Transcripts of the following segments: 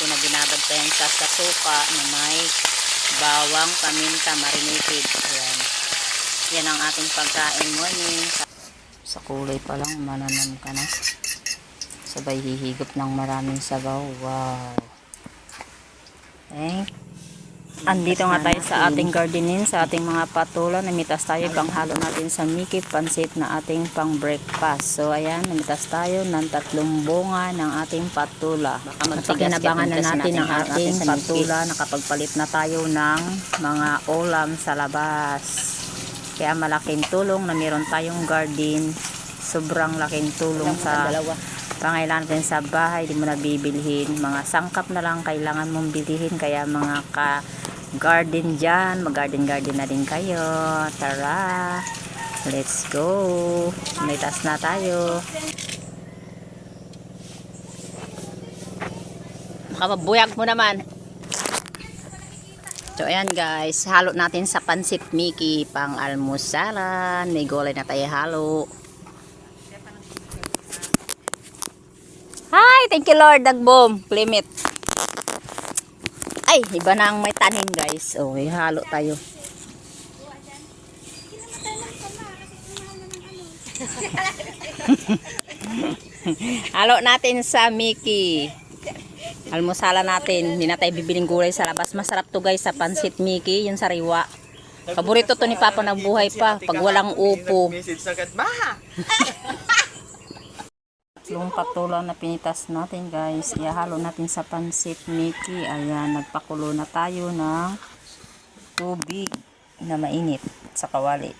natin na binabad pa yan sa, sa suka na may bawang, paminta, marinated. Ayan. Yan ang ating pagkain morning. Sa kulay pa lang, mananam ka na. Sabay hihigop ng maraming sabaw. Wow. Thank Andito nga tayo sa ating gardenin, sa ating mga patula. Namitas tayo pang halo natin sa Mickey Pansit na ating pang breakfast. So ayan, namitas tayo ng tatlong bunga ng ating patula. Napaginabangan na natin ang ating patula. Nakapagpalit na tayo ng mga ulam sa labas. Kaya malaking tulong na meron tayong garden. Sobrang laking tulong sa pangailangan natin sa bahay, di mo na bibilhin. Mga sangkap na lang kailangan mong bilhin. Kaya mga ka garden dyan, mag garden na din kayo. Tara! Let's go! May tas na tayo. Makapabuyag mo naman. So, ayan guys. Halo natin sa pansit Mickey pang almusalan. May gulay na tayo halo. Hi! Thank you Lord. Dagbom. Limit. Ay, iba na ang may tanim guys. Oh, may halo tayo. halo natin sa Mickey. Almusala natin. Hindi na tayo bibiling gulay sa labas. Masarap to guys sa pansit Mickey. Yung sariwa. Paborito to ni Papa na buhay pa. Pag walang upo. Tatlong patula na pinitas natin guys. Ihalo natin sa pansit Mickey. Ayan, nagpakulo na tayo ng tubig na mainit sa kawali.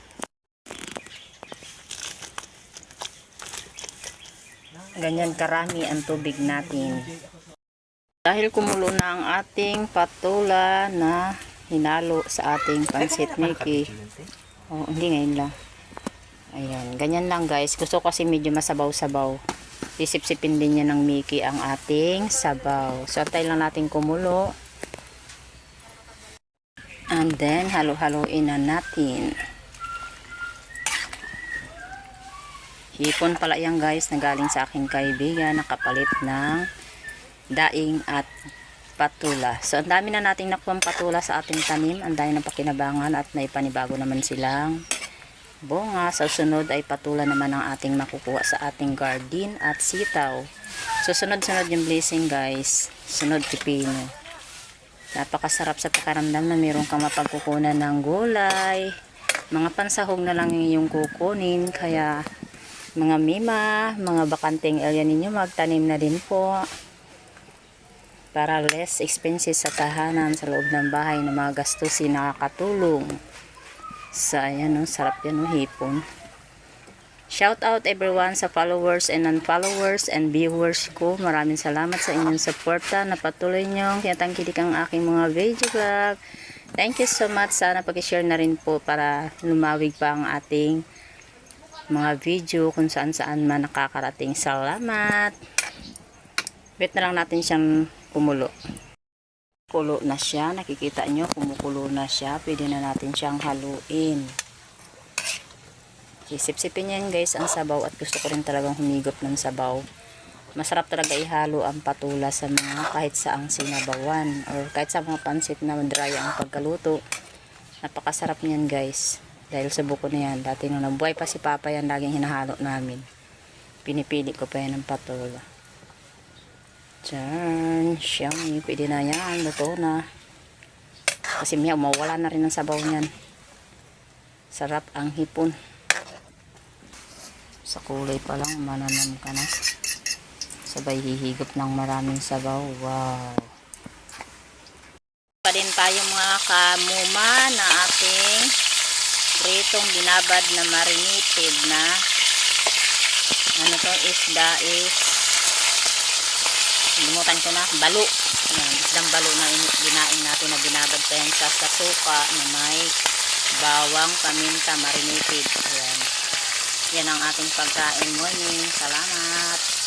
Ganyan karami ang tubig natin. Dahil kumulo na ang ating patula na hinalo sa ating pansit Mickey. Oh, hindi ngayon lang. Ayan, ganyan lang guys. Gusto kasi medyo masabaw-sabaw. Isip-sipin din niya ng Mickey ang ating sabaw. So, antay lang natin kumulo. And then, halo-haloin na natin. Hipon pala yan guys, na galing sa aking kaibigan, nakapalit ng daing at patula. So, ang dami na nating nakuha patula sa ating tanim. Ang dami ng pakinabangan at naipanibago naman silang bunga. Sa sunod ay patula naman ang ating makukuha sa ating garden at sitaw. So, sunod-sunod yung blessing guys. Sunod pipino. Napakasarap sa pakaramdam na mayroon kang mapagkukunan ng gulay. Mga pansahog na lang yung kukunin. Kaya, mga mima, mga bakanteng area ninyo, magtanim na din po para less expensive sa tahanan sa loob ng bahay na mga gastusin nakakatulong sa ayan no, sarap yan no, hipon. Shout out everyone sa followers and non-followers and viewers ko. Maraming salamat sa inyong suporta. Na patuloy nyo. Tinatangkilik ang aking mga video vlog. Thank you so much. Sana pag-share na rin po para lumawig pa ang ating mga video kung saan saan man nakakarating. Salamat! Wait na lang natin siyang kumulo. Kulo na siya. Nakikita nyo, kumukulo na siya. Pwede na natin siyang haluin. Isip-sipin yan guys ang sabaw at gusto ko rin talagang humigop ng sabaw. Masarap talaga ihalo ang patula sa mga kahit saang sinabawan or kahit sa mga pansit na dry ang pagkaluto. Napakasarap niyan guys. Dahil sa buko na yan. Dati nung nabuhay pa si Papa yan, laging hinahalo namin. Pinipili ko pa yan ng patula. Diyan, siyang pwede na yan, luto na. Kasi miya, mawala na rin ang sabaw niyan. Sarap ang hipon. Sa kulay pa lang, mananam ka na. Sabay hihigop ng maraming sabaw. Wow! Pa din tayo mga kamuma na ating pritong binabad na marinated na ano to, isda is Limutan ko na, balo. Ayan, isdang balo na ginain natin na binabad yan sa, sa suka na may bawang, paminta, marinated. Ayan. Yan ang ating pagkain morning. Salamat.